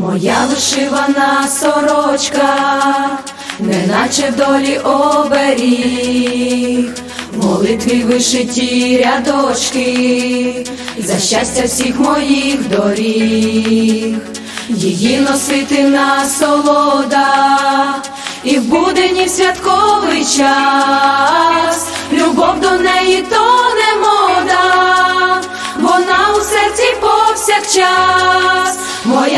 Моя вишивана сорочка, неначе в долі оберіг, молитві вишиті рядочки, за щастя всіх моїх доріг, її носити насолода, і в будені в святковий час,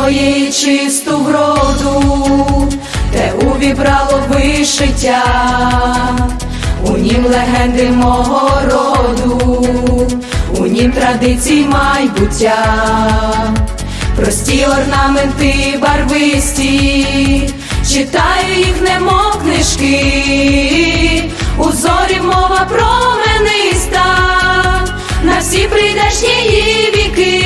Моєї чисту вроду, те увібрало вишиття, у нім легенди мого роду, у нім традицій майбуття, прості орнаменти барвисті, читаю їх, немов книжки, у зорі мова промениста, на всі прийдешні віки,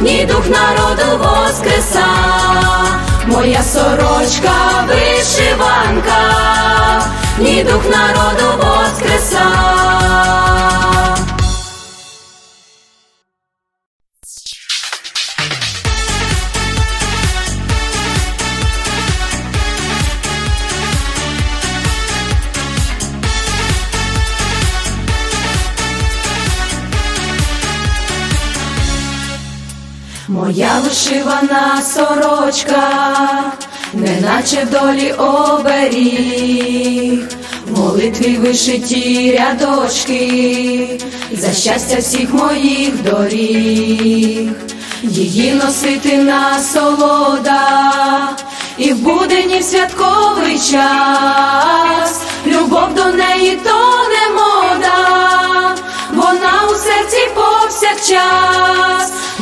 ні дух народу воскреса, моя сорочка вишиванка, ні дух народу воскреса. Моя вишивана сорочка, неначе в долі оберіг, молитві вишиті рядочки, за щастя всіх моїх доріг, її носити насолода, і в будені в святковий час, любов до неї то не мода, вона у серці повсякчас,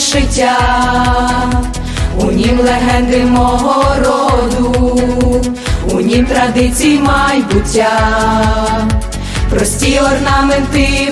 вишиття, у нім легенди мого роду, у нім традицій майбуття, прості орнаменти.